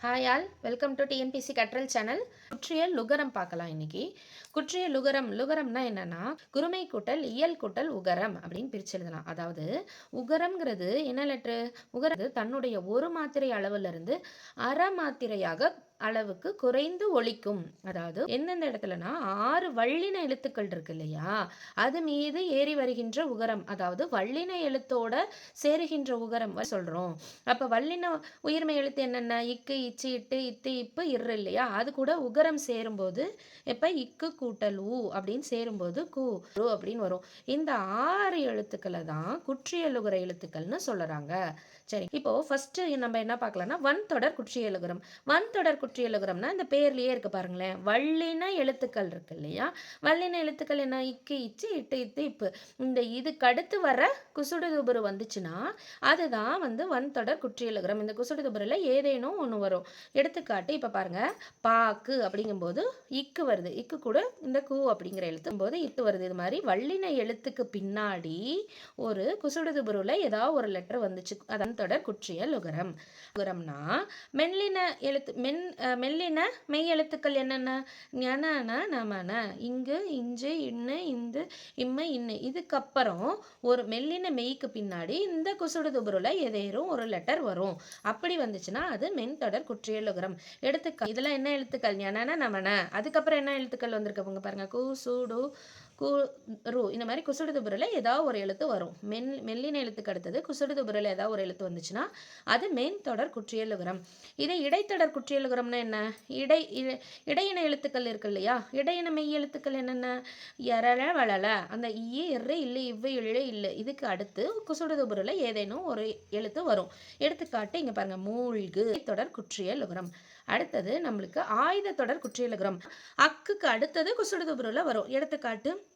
Hi all welcome to TNPSC கற்றல் channel குற்றிய லுகரம் பார்க்கலாம் இன்னைக்கு. குற்றிய லுகரம் லுகரம்னா என்னன்னா குருமை கூட்டல் இயல் கூட்டல் உகரம் அப்படின்னு பிரிச்சு எழுதலாம். அதாவது உகரம்ங்கிறது என்ன லெட்ரு உகரது தன்னுடைய ஒரு மாத்திரை அளவுல இருந்து அரை மாத்திரையாக அளவுக்கு குறைந்து ஒழிக்கும் அதாவது எந்தெந்த இடத்துலனா ஆறு வள்ளின எழுத்துக்கள் இருக்கு இல்லையா? அது மீது ஏறி வருகின்ற உகரம் அதாவது வள்ளின எழுத்தோட சேருகின்ற உகரம் சொல்றோம். அப்ப வள்ளின உயிர்மை எழுத்து என்னென்ன? இக்கு இச்சு இட்டு இத்து இப்பு இரு இல்லையா? அது கூட உகரம் சேரும்போது இப்போ இக்கு கூட்டல் ஊ அப்படின்னு சேரும்போது கூ அப்படின்னு வரும். இந்த ஆறு எழுத்துக்களை தான் குற்றியலுகர எழுத்துக்கள்னு சொல்றாங்க. சரி இப்போ ஃபர்ஸ்ட் நம்ம என்ன பார்க்கலாம்னா வன் தொடர் குற்றியலுகரம் வன் தொடர் குற்றியலுகரம்னா இந்த பேர்லேயே இருக்குது பாருங்களேன். வள்ளின எழுத்துக்கள் இருக்கு இல்லையா? வள்ளின எழுத்துக்கள் என்ன? இக்கு இச்சு இட்டு இத்து இப்பு. இந்த இதுக்கு அடுத்து வர குசுடுதுபுரு வந்துச்சுன்னா அதுதான் வந்து வன் தொடர் குற்றியலுகரம் இந்த குசுடுதுபுரில் ஏதேனும் ஒன்று வரும். எடுத்துக்காட்டு இப்போ பாருங்க. பாக்கு அப்படிங்கும்போது இக்கு வருது. இக்கு கூட இந்த கூ அப்படிங்கிற எழுத்தும் போது இத்து வருது. இது மாதிரி வள்ளின எழுத்துக்கு பின்னாடி ஒரு குசுடுதுபுருவில் ஏதாவது ஒரு லெட்டர் வந்துச்சு. அதன் தொடர் குற்றியல் உகரம் உகரம்னா மெல்லின எழுத்து மென் மெல்லின மெய் எழுத்துக்கள் என்னென்ன? ஞன நமன இங்கு இஞ்சு இன்னு இந்து இம்மை இன்னு. இதுக்கப்புறம் ஒரு மெல்லின மெய்க்கு பின்னாடி இந்த குசுடுதுபுருல எதேரும் ஒரு லெட்டர் வரும். அப்படி வந்துச்சுன்னா அது மென்தொடர் குற்றியல் உகரம் எடுத்துக்க இதெல்லாம் என்ன எழுத்துக்கள்? ஞன நமன. அதுக்கப்புறம் என்ன எழுத்துக்கள் வந்திருக்கு? பாருங்க. குசுடு கு ரு இந்த மாதிரி குசுடு புரில் ஏதாவது ஒரு எழுத்து வரும். மென் மெல்லின எழுத்துக்கு அடுத்தது குசுடுதுபுரில் ஏதாவது ஒரு எழுத்து வந்துச்சுன்னா அது மென் தொடர் குற்றியலுகரம். இதே இடைத்தொடர் குற்றியலுகரம்னா என்ன? இடை இ- இடையின எழுத்துக்கள் இருக்கு இல்லையா? இடையின மெய் எழுத்துக்கள் என்னென்ன? எரள வளல அந்த ஈ எரு இல்லை இவ்வு இழு இல்லை. இதுக்கு அடுத்து குசுடுதுபுரில் ஏதேனும் ஒரு எழுத்து வரும். எடுத்துக்காட்டு இங்கே பாருங்கள் மூழ்கு தொடர் குற்றியலுகரம். அடுத்தது நம்மளுக்கு ஆயுத தொடர் குற்றியலுகரம். அக்குக்கு அடுத்தது குசுடுதுபுரில் வரும். எடுத்துக்காட்டு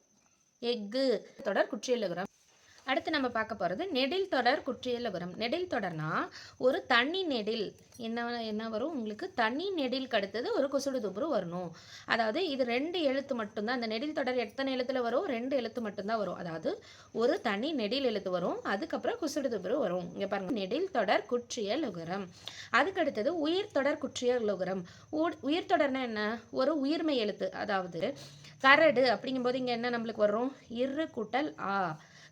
எஃகு. தொடர் குற்றியலுகரம். அடுத்து நம்ம பார்க்க போகிறது நெடில் தொடர் குற்றியலுகரம் நெடில் தொடர்னா ஒரு தனி நெடில். என்ன என்ன வரும்? உங்களுக்கு தனி நெடிலுக்கு அடுத்தது ஒரு கொசுடு துப்புரு வரணும். அதாவது இது ரெண்டு எழுத்து மட்டும்தான். அந்த நெடில் தொடர் எத்தனை எழுத்தில் வரும்? ரெண்டு எழுத்து மட்டும்தான் வரும். அதாவது ஒரு தனி நெடில் எழுத்து வரும். அதுக்கப்புறம் குசுடு துப்புரு வரும். இங்கே பாருங்க. நெடில் தொடர் குற்றியல் உகரம். அதுக்கடுத்தது உயிர் தொடர் குற்றியல் உகரம். உயிர் தொடர்னா என்ன? ஒரு உயிர்மை எழுத்து. அதாவது கரடு அப்படிங்கும்போது இங்கே என்ன நம்மளுக்கு வரும்? இரு கூட்டல் ஆ.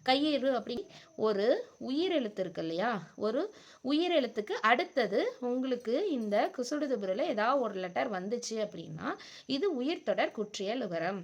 கையிறு அப்படி. ஒரு உயிரெழுத்து இருக்கு இல்லையா? ஒரு உயிரெழுத்துக்கு அடுத்தது உங்களுக்கு இந்த குசுடுதுபுரில் ஏதாவது ஒரு லெட்டர் வந்துச்சு அப்படின்னா இது உயிர் தொடர் குற்றியல் விவரம்.